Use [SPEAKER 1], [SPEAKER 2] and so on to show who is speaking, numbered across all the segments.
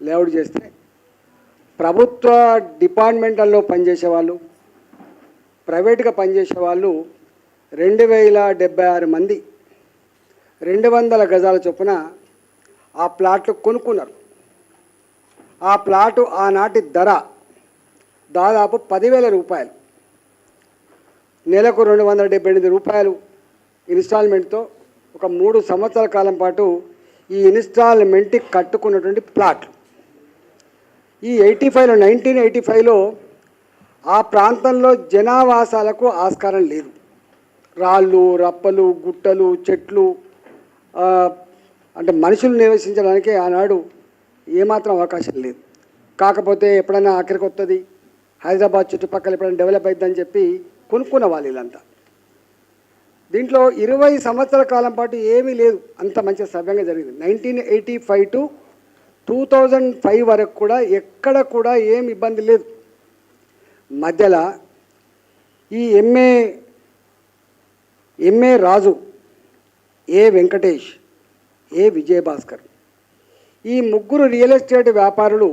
[SPEAKER 1] Layout చేస్తే ప్రభుత్వ డిపార్ట్మెంటల్లో పనిచేసే వాళ్ళు ప్రైవేట్గా పనిచేసే వాళ్ళు రెండు వేల డెబ్బై ఆరు మంది రెండు వందల గజాల చొప్పున ఆ ప్లాట్లు కొనుక్కున్నారు. ఆ ప్లాటు ఆనాటి ధర దాదాపు పదివేల రూపాయలు. నెలకు రెండు వందల డెబ్బై ఎనిమిది రూపాయలు ఇన్స్టాల్మెంట్తో ఒక మూడు సంవత్సరాల కాలం పాటు ఈ ఇన్స్టాల్మెంట్కి కట్టుకున్నటువంటి ప్లాట్లు. ఈ ఎయిటీ ఫైవ్లో నైన్టీన్ ఎయిటీ ఫైవ్లో ఆ ప్రాంతంలో జనావాసాలకు ఆస్కారం లేదు. రాళ్ళు రప్పలు గుట్టలు చెట్లు అంటే మనుషులు నివసించడానికి ఆనాడు ఏమాత్రం అవకాశం లేదు. కాకపోతే ఎప్పుడైనా ఆఖరికి వస్తుంది హైదరాబాద్ చుట్టుపక్కల ఎప్పుడైనా డెవలప్ అవుతుందని చెప్పి కొనుక్కున్న వాళ్ళు వీళ్ళంతా. దీంట్లో ఇరవై సంవత్సరాల కాలం పాటు ఏమీ లేదు. అంత మంచి సవ్యంగా జరిగింది. Nineteen eighty five to two thousand five వరకు కూడా ఎక్కడ కూడా ఏం ఇబ్బంది లేదు. మధ్యలో ఈ MA MA Raju A Venkatesh A Vijayabhaskar ఈ ముగ్గురు రియల్ ఎస్టేట్ వ్యాపారులు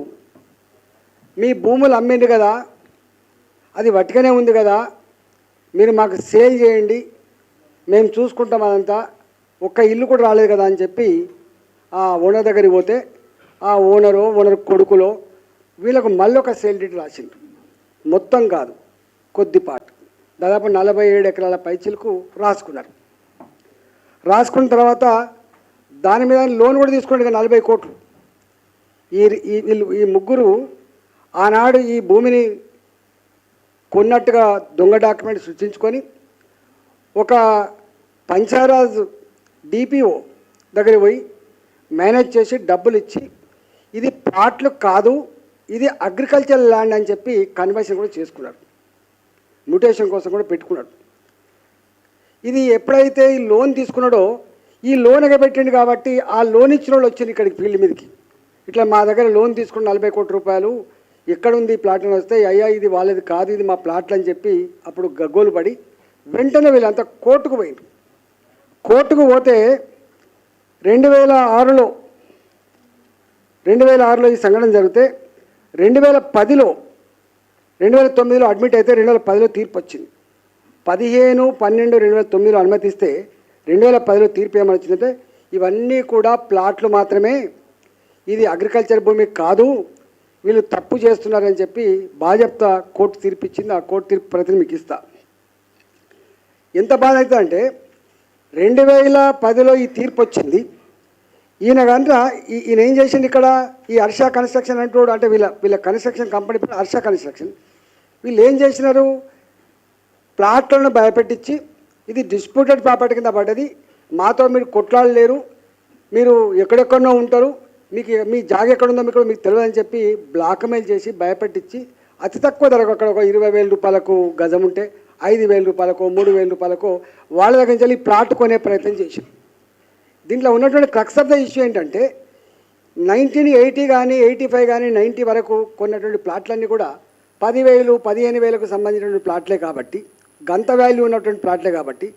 [SPEAKER 1] మీ భూములు అమ్మింది కదా అది వట్టిగానే ఉంది కదా మీరు మాకు సేల్ చేయండి మేము చూసుకుంటాం అదంతా ఒక్క ఇల్లు కూడా రాలేదు కదా అని చెప్పి ఆ ఓనర్ దగ్గరికి పోతే ఆ ఓనరు ఓనర్ కొడుకులో వీళ్ళకు మళ్ళీ ఒక సేల్ డీట్ రాసిండ్రు మొత్తం కాదు కొద్దిపాటు. దాదాపు నలభై ఏడు ఎకరాల పైచిలకు రాసుకున్నారు. రాసుకున్న తర్వాత దాని మీద లోన్ కూడా తీసుకోండి నలభై కోట్లు. ఈ వీళ్ళు ఈ ముగ్గురు ఆనాడు ఈ భూమిని కొన్నట్టుగా దొంగ డాక్యుమెంట్ సృష్టించుకొని ఒక పంచారాజ్ డిపిఓ దగ్గర పోయి మేనేజ్ చేసి డబ్బులు ఇచ్చి ఇది ప్లాట్లు కాదు ఇది అగ్రికల్చర్ ల్యాండ్ అని చెప్పి కన్వర్షన్ కూడా చేసుకున్నాడు. మ్యూటేషన్ కోసం కూడా పెట్టుకున్నాడు. ఇది ఎప్పుడైతే ఈ లోన్ తీసుకున్నాడో ఈ లోన్ ఎగబెట్టిండు కాబట్టి ఆ లోన్ ఇచ్చిన వాళ్ళు వచ్చింది ఇక్కడికి ఫీల్డ్ మీదకి. ఇట్లా మా దగ్గర లోన్ తీసుకున్న నలభై కోట్ల రూపాయలు ఎక్కడుంది ప్లాట్ అని వస్తే అయ్యా ఇది వాళ్ళది కాదు ఇది మా ప్లాట్లు అని చెప్పి అప్పుడు గగ్గోలు పడి వెంటనే వీళ్ళంతా కోర్టుకు పోయింది కోర్టుకు పోతే రెండు వేల ఆరులో రెండు వేల ఆరులో ఈ సంఘటన జరిగితే రెండు వేల పదిలో రెండు వేల తొమ్మిదిలో అడ్మిట్ అయితే రెండు వేల పదిలో తీర్పు వచ్చింది. పదిహేను పన్నెండు రెండు వేల తొమ్మిదిలో అనుమతిస్తే రెండు వేల పదిలో తీర్పు ఏమని వచ్చిందంటే ఇవన్నీ కూడా ప్లాట్లు మాత్రమే. ఇది అగ్రికల్చర్ భూమి కాదు వీళ్ళు తప్పు చేస్తున్నారని చెప్పి బాజప్తా కోర్టు తీర్పు ఇచ్చింది ఆ కోర్టు తీర్పు ప్రతిని మీకు ఇస్తా. ఎంత బాధ అవుతుందంటే రెండు వేల పదిలో ఈ తీర్పు వచ్చింది. ఈయన కనుక ఈయన ఏం చేసిండు ఇక్కడ? ఈ హర్ష కన్స్ట్రక్షన్ అంటూ అంటే వీళ్ళ వీళ్ళ కన్స్ట్రక్షన్ కంపెనీ పేరు హర్ష కన్స్ట్రక్షన్. వీళ్ళు ఏం చేసినారు? ప్లాట్లను భయపెట్టించి ఇది డిస్ప్యూటెడ్ ప్రాపర్టీ కింద పడ్డది. మాతో మీరు కొట్లాడలేరు. మీరు ఎక్కడెక్కడో ఉంటారు. మీకు మీ జాగ ఎక్కడుందో మీకు మీకు తెలియదని చెప్పి బ్లాక్మెయిల్ చేసి భయపెట్టించి అతి తక్కువ ధరకు అక్కడ ఒక ఇరవై వేల రూపాయలకు గజం ఉంటే ఐదు వేల రూపాయలకు మూడు వేల రూపాయలకు వాళ్ళ దగ్గర నుంచి వెళ్ళి ప్లాట్ కొనే ప్రయత్నం చేశారు దీంట్లో ఉన్నటువంటి క్రక్స్ ఆఫ్ ద ఇష్యూ ఏంటంటే నైన్టీన్ ఎయిటీ కానీ ఎయిటీ ఫైవ్ కానీ నైంటీ వరకు కొన్నటువంటి ప్లాట్లన్నీ కూడా పదివేలు పదిహేను వేలకు సంబంధించినటువంటి ప్లాట్లే కాబట్టి గంత వాల్యూ ఉన్నటువంటి ప్లాట్లే కాబట్టి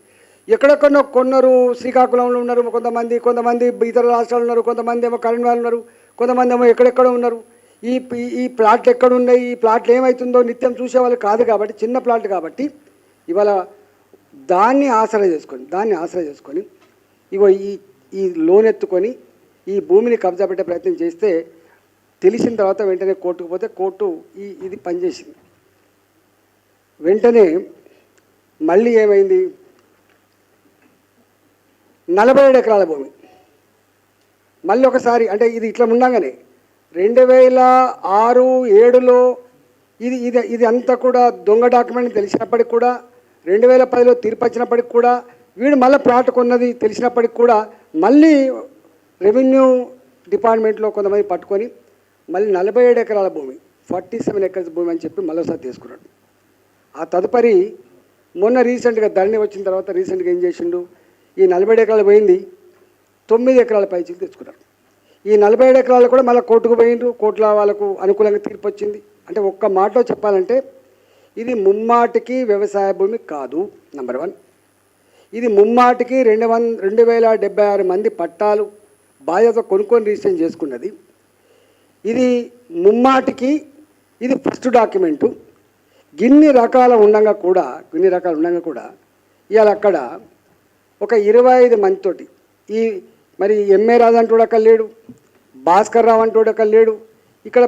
[SPEAKER 1] ఎక్కడెక్కడో కొన్నారు శ్రీకాకుళంలో ఉన్నారు కొంతమంది కొంతమంది ఇతర రాష్ట్రాలు ఉన్నారు కొంతమంది ఏమో కరీంనగర్ ఉన్నారు కొంతమంది ఏమో ఎక్కడెక్కడో ఉన్నారు. ఈ ఈ- ప్లాట్లు ఎక్కడ ఉన్నాయి ఈ ప్లాట్లు ఏమవుతుందో నిత్యం చూసేవాళ్ళు కాదు కాబట్టి చిన్న ప్లాట్ కాబట్టి ఇవాళ దాన్ని ఆసరా చేసుకొని దాన్ని ఆసరా చేసుకొని ఇగో ఈ ఈ లోన్ ఎత్తుకొని ఈ భూమిని కబ్జా పెట్టే ప్రయత్నం చేస్తే తెలిసిన తర్వాత వెంటనే కోర్టుకు పోతే కోర్టు ఈ ఇది పనిచేసింది. వెంటనే మళ్ళీ ఏమైంది? నలభై ఏడు ఎకరాల భూమి. మళ్ళీ ఒకసారి అంటే ఇది ఇట్లా ఉండగానే రెండు వేల ఆరు ఏడులో ఇది ఇది ఇది అంతా కూడా దొంగ డాక్యుమెంట్ తెలిసినప్పటికి కూడా రెండు వేల పదిలో తీర్పు వచ్చినప్పటికి కూడా వీడు మళ్ళీ ప్లాట్ కొన్నది తెలిసినప్పటికి కూడా మళ్ళీ రెవెన్యూ డిపార్ట్మెంట్లో కొంతమంది పట్టుకొని మళ్ళీ నలభై ఏడు ఎకరాల భూమి ఫార్టీ సెవెన్ ఎకర్స్ భూమి అని చెప్పి మళ్ళీసారి తీసుకున్నాడు. ఆ తదుపరి మొన్న రీసెంట్గా ధరణి వచ్చిన తర్వాత రీసెంట్గా ఏం చేసిండు? ఈ నలభై ఏడు ఎకరాలు పోయింది తొమ్మిది ఎకరాల పైచీలు తెచ్చుకున్నారు ఈ నలభై ఏడు ఎకరాలు కూడా మళ్ళీ కోర్టుకు పోయిండ్రు కోర్టులో వాళ్ళకు అనుకూలంగా తీర్పు వచ్చింది. అంటే ఒక్క మాటలో చెప్పాలంటే ఇది ముమ్మాటికి వ్యవసాయ భూమి కాదు నెంబర్ వన్ ఇది ముమ్మాటికి రెండు వన్ రెండు వేల డెబ్బై ఆరు మంది పట్టాలు బాధ్యత కొనుక్కొని రిజిస్ట్రేషన్ చేసుకున్నది. ఇది ముమ్మాటికి ఇది ఫస్ట్ డాక్యుమెంటు. గిన్ని రకాల ఉండగా కూడా గిన్ని రకాలు ఉండగా కూడా ఇవాళ అక్కడ ఒక ఇరవై ఐదు మందితోటి ఈ మరి ఎంఏ రాజు అంటూ అక్కడ లేడు భాస్కర్ రావు అంటూ అక్కడ లేడు. ఇక్కడ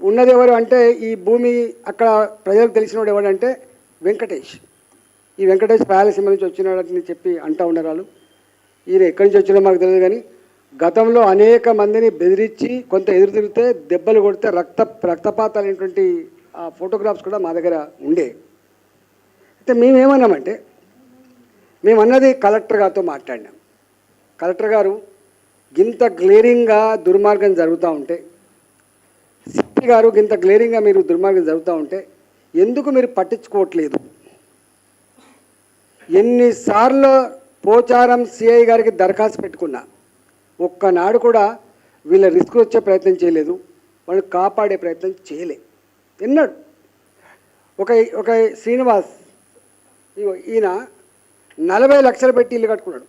[SPEAKER 1] ఉన్నది ఎవరు అంటే ఈ భూమి అక్కడ ప్రజలకు తెలిసినవాడు ఎవడంటే వెంకటేష్. ఈ వెంకటేష్ రాయలసీమ నుంచి వచ్చినాడని చెప్పి అంటూ ఉన్నారు వాళ్ళు. ఈయన ఎక్కడి నుంచి వచ్చినా మాకు తెలియదు కానీ గతంలో అనేక మందిని బెదిరించి కొంత ఎదురు తిరిగితే దెబ్బలు కొడితే రక్త రక్తపాతాలైనటువంటి ఆ ఫోటోగ్రాఫ్స్ కూడా మా దగ్గర ఉండే. అయితే మేమేమన్నామంటే మేమన్నది కలెక్టర్ గారితో మాట్లాడినాం. కలెక్టర్ గారు గింత గ్లేరింగ్గా దుర్మార్గం జరుగుతూ ఉంటే సిపి గారు గింత గ్లేరింగ్గా మీరు దుర్మార్గం జరుగుతూ ఉంటే ఎందుకు మీరు పట్టించుకోవట్లేదు? ఎన్నిసార్లు పోచారం సిఐ గారికి దరఖాస్తు పెట్టుకున్నా ఒక్కనాడు కూడా వీళ్ళ రిస్క్ వచ్చే ప్రయత్నం చేయలేదు వాళ్ళు కాపాడే ప్రయత్నం చేయలే. ఎన్నాడు? ఒక ఒక శ్రీనివాస్ ఈయన నలభై లక్షలు పెట్టి ఇల్లు కట్టుకున్నాడు.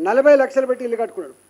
[SPEAKER 1] నలభై లక్షలు పెట్టి ఇల్లు కట్టుకున్నాడు.